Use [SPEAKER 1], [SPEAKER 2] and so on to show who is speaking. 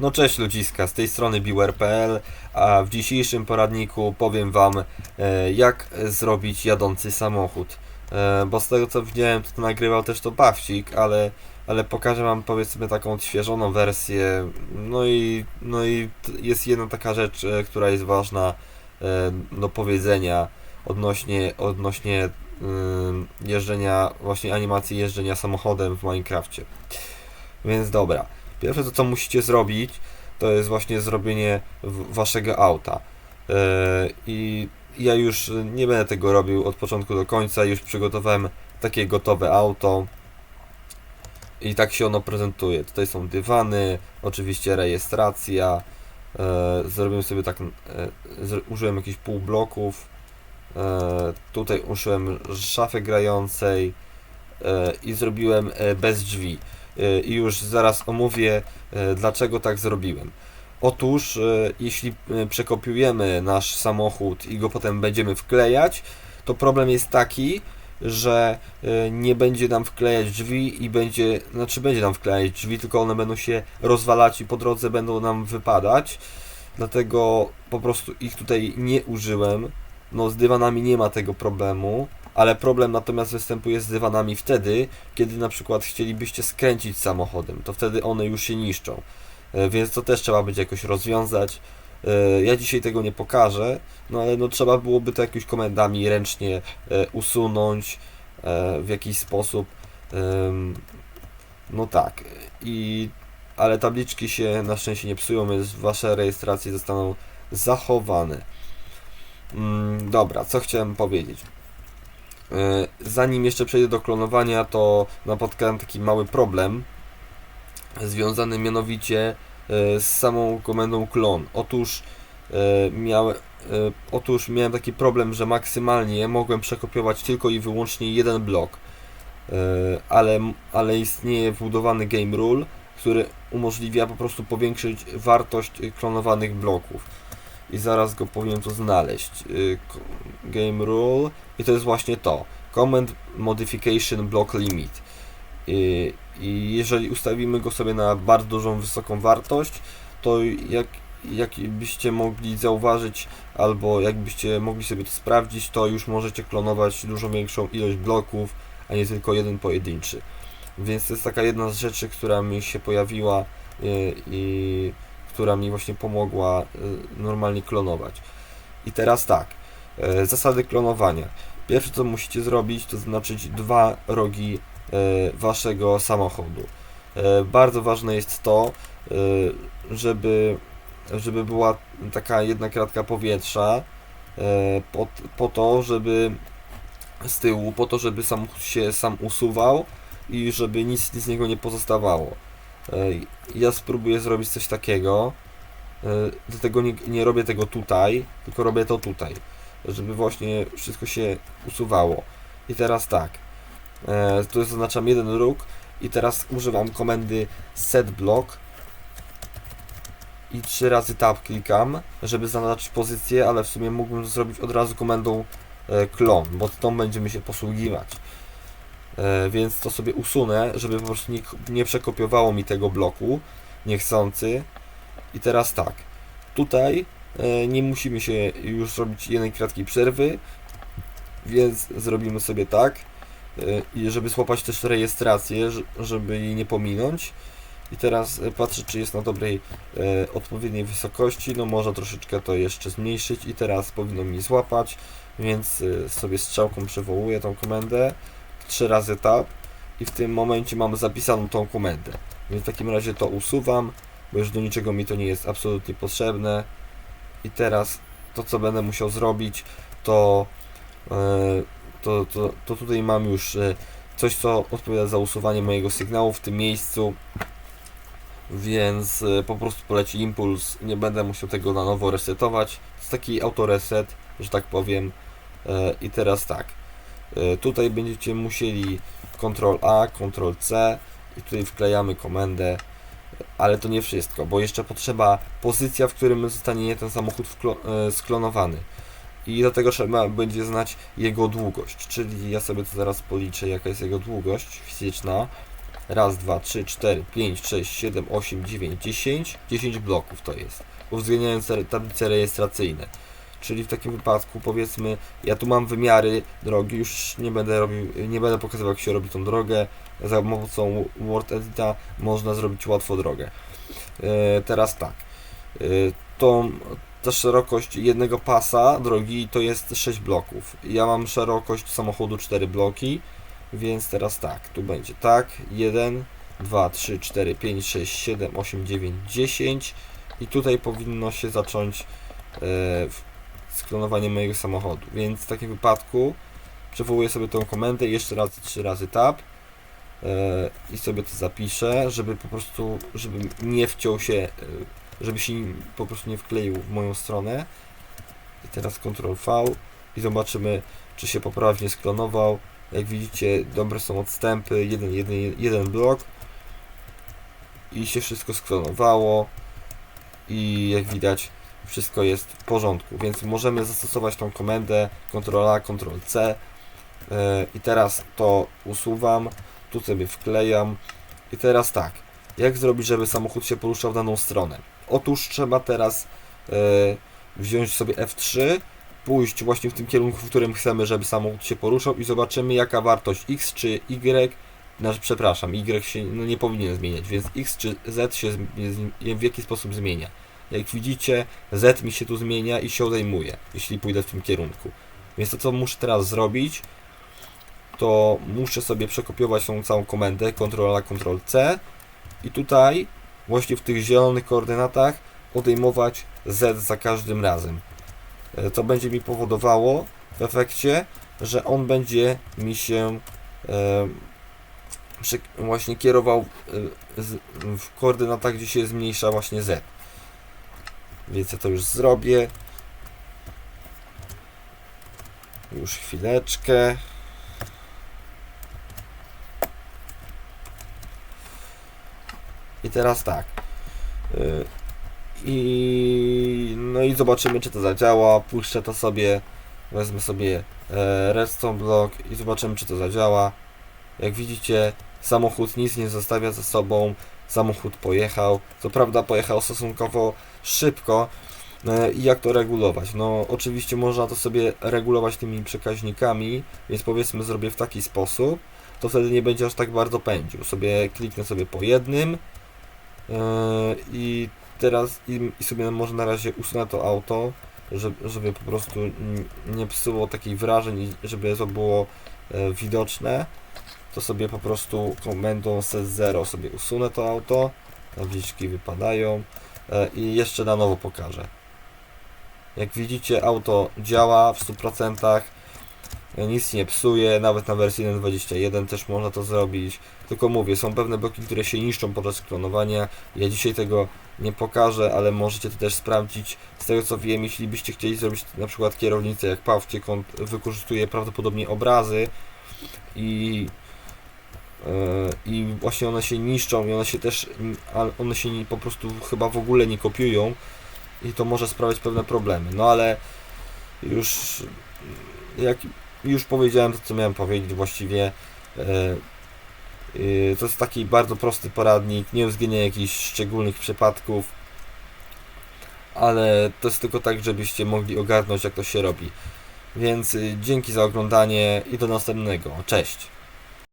[SPEAKER 1] No cześć ludziska, z tej strony Biwer.pl, a w dzisiejszym poradniku powiem Wam e, jak zrobić jadący samochód. E, bo z tego co widziałem to, nagrywał też to Bawcik, ale, ale pokażę Wam powiedzmy taką odświeżoną wersję. No i, no i jest jedna taka rzecz, e, która jest ważna do powiedzenia odnośnie, odnośnie jeżdżenia, właśnie animacji jeżdżenia samochodem w Minecrafcie. Więc dobra. Pierwsze to co musicie zrobić, to jest właśnie zrobienie waszego auta. Yy, I ja już nie będę tego robił od początku do końca, już przygotowałem takie gotowe auto. I tak się ono prezentuje. Tutaj są dywany, oczywiście rejestracja. Yy, Zrobiłem sobie tak, zr- użyłem jakichś półbloków. Yy, Tutaj użyłem szafy grającej i zrobiłem bez drzwi i już zaraz omówię, y, dlaczego tak zrobiłem. Otóż, y, jeśli przekopiujemy nasz samochód i go potem będziemy wklejać, to problem jest taki, że nie będzie nam wklejać drzwi i będzie, znaczy będzie nam wklejać drzwi, tylko one będą się rozwalać i po drodze będą nam wypadać. Dlatego po prostu ich tutaj nie użyłem. No z dywanami nie ma tego problemu, ale problem natomiast występuje z dywanami wtedy, kiedy na przykład chcielibyście skręcić samochodem, to wtedy one już się niszczą. E, Więc to też trzeba będzie jakoś rozwiązać. E, Ja dzisiaj tego nie pokażę, no ale no trzeba byłoby to jakimiś komendami ręcznie e, usunąć w jakiś sposób. No tak. I ale tabliczki się na szczęście nie psują, więc wasze rejestracje zostaną zachowane. Mm, Dobra, co chciałem powiedzieć? E, Zanim jeszcze przejdę do klonowania, to napotkałem taki mały problem związany mianowicie e, z samą komendą klon. Otóż e, miałem, otóż miałem taki problem, że maksymalnie mogłem przekopiować tylko i wyłącznie jeden blok, ale, ale istnieje wbudowany game rule, który umożliwia po prostu powiększyć wartość klonowanych bloków. I zaraz go powinien tu znaleźć. Y, Game rule i to jest właśnie to. Comment modification block limit. I, I jeżeli ustawimy go sobie na bardzo dużą, wysoką wartość, to jak, jak byście mogli zauważyć, albo jakbyście mogli sobie to sprawdzić, to już możecie klonować dużo większą ilość bloków, a nie tylko jeden pojedynczy. Więc to jest taka jedna z rzeczy, która mi się pojawiła y, i która mi właśnie pomogła y, normalnie klonować. I teraz tak, e, zasady klonowania. Pierwsze co musicie zrobić, to znaczyć dwa rogi e, waszego samochodu. Bardzo ważne jest to, żeby, żeby była taka jedna kratka powietrza po, po to, żeby z tyłu, po to, żeby samochód się sam usuwał i żeby nic z niego nie pozostawało. Ja spróbuję zrobić coś takiego. E, Dlatego nie, nie robię tego tutaj, tylko robię to tutaj, żeby właśnie wszystko się usuwało. I teraz tak, e, tu zaznaczam jeden róg i teraz używam komendy set block i trzy razy tab klikam, żeby zaznaczyć pozycję, ale w sumie mógłbym to zrobić od razu komendą e, clone, bo tą będziemy się posługiwać. E, Więc to sobie usunę, żeby po prostu nie, nie przekopiowało mi tego bloku niechcący. I teraz tak, tutaj e, nie musimy się już robić jednej kratki przerwy, więc zrobimy sobie tak, e, i żeby złapać też rejestrację, żeby jej nie pominąć. I teraz patrzę, czy jest na dobrej, odpowiedniej wysokości. No można troszeczkę to jeszcze zmniejszyć i teraz powinno mi złapać, więc sobie strzałką przywołuję tą komendę. Trzy razy tab i w tym momencie mam zapisaną tą komendę. Więc w takim razie to usuwam, bo już do niczego mi to nie jest absolutnie potrzebne. I teraz to, co będę musiał zrobić, to, e, to, to, to tutaj mam już e, coś, co odpowiada za usuwanie mojego sygnału w tym miejscu. Więc e, po prostu poleci impuls, nie będę musiał tego na nowo resetować. To jest taki autoreset, że tak powiem. I teraz tak. E, Tutaj będziecie musieli Ctrl A, Ctrl C i tutaj wklejamy komendę, ale to nie wszystko, bo jeszcze potrzeba pozycja, w którym zostanie ten samochód e, sklonowany. I do tego trzeba będzie znać jego długość, czyli ja sobie to zaraz policzę, jaka jest jego długość fizyczna. raz, dwa, trzy, cztery, pięć, sześć, siedem, osiem, dziewięć, dziesięć. 10 bloków to jest, uwzględniając tablice rejestracyjne. Czyli w takim wypadku powiedzmy, ja tu mam wymiary drogi, już nie będę robił, nie będę pokazywał jak się robi tą drogę. Za pomocą Word Edita można zrobić łatwo drogę. E, teraz tak, e, tą, ta szerokość jednego pasa drogi to jest 6 bloków. Ja mam szerokość samochodu 4 bloki, więc teraz tak, tu będzie tak, 1, 2, 3, 4, 5, 6, 7, 8, 9, 10 i tutaj powinno się zacząć e, sklonowanie mojego samochodu. Więc w takim wypadku przywołuję sobie tą komendę jeszcze raz, trzy razy tab e, i sobie to zapiszę, żeby po prostu, żeby nie wciął się, e, żeby się po prostu nie wkleił w moją stronę. I teraz Ctrl V i zobaczymy, czy się poprawnie sklonował. Jak widzicie, dobre są odstępy, jeden, jeden, jeden blok i się wszystko sklonowało i jak widać wszystko jest w porządku, więc możemy zastosować tą komendę Ctrl A, Ctrl C e, i teraz to usuwam, tu sobie wklejam i teraz tak, jak zrobić, żeby samochód się poruszał w daną stronę? Otóż trzeba teraz e, wziąć sobie F3, pójść właśnie w tym kierunku, w którym chcemy, żeby samochód się poruszał i zobaczymy jaka wartość X czy Y, znaczy, przepraszam, Y się no, nie powinien zmieniać, więc X czy Z się w jaki sposób zmienia. Jak widzicie, Z mi się tu zmienia i się odejmuje, jeśli pójdę w tym kierunku. Więc to, co muszę teraz zrobić, to muszę sobie przekopiować tą całą komendę Ctrl A, Ctrl C i tutaj, właśnie w tych zielonych koordynatach, odejmować Z za każdym razem. E, To będzie mi powodowało w efekcie, że on będzie mi się e, właśnie kierował e, w koordynatach, gdzie się zmniejsza właśnie Z. Więc ja to już zrobię. Już chwileczkę. I teraz tak. Y, I no i zobaczymy czy to zadziała. Puszczę to sobie. Wezmę sobie e, redstone block i zobaczymy czy to zadziała. Jak widzicie, samochód nic nie zostawia za sobą. Samochód pojechał. Co prawda pojechał stosunkowo szybko. E, I jak to regulować? No, oczywiście można to sobie regulować tymi przekaźnikami, więc powiedzmy zrobię w taki sposób, to wtedy nie będzie aż tak bardzo pędził. Sobie kliknę sobie po jednym e, i teraz i, sobie może na razie usunę to auto, żeby, po prostu nie psuło takich wrażeń i żeby to było e, widoczne. To sobie po prostu komendą set0 sobie usunę to auto. Nawiczki wypadają. E, i jeszcze na nowo pokażę. Jak widzicie, auto działa w 100%, e, nic nie psuje, nawet na wersji 1.21 też można to zrobić. Tylko mówię, są pewne bloki, które się niszczą podczas klonowania. Ja dzisiaj tego nie pokażę, ale możecie to też sprawdzić. Z tego co wiem, jeśli byście chcieli zrobić na przykład kierownicę jak Pawciek, on wykorzystuje prawdopodobnie obrazy i i właśnie one się niszczą i one się też, ale one się po prostu chyba w ogóle nie kopiują i to może sprawiać pewne problemy. No ale już jak już powiedziałem to, co miałem powiedzieć właściwie. e, e, To jest taki bardzo prosty poradnik, nie uwzględnia jakichś szczególnych przypadków, ale to jest tylko tak, żebyście mogli ogarnąć, jak to się robi. Więc dzięki za oglądanie i do następnego. Cześć!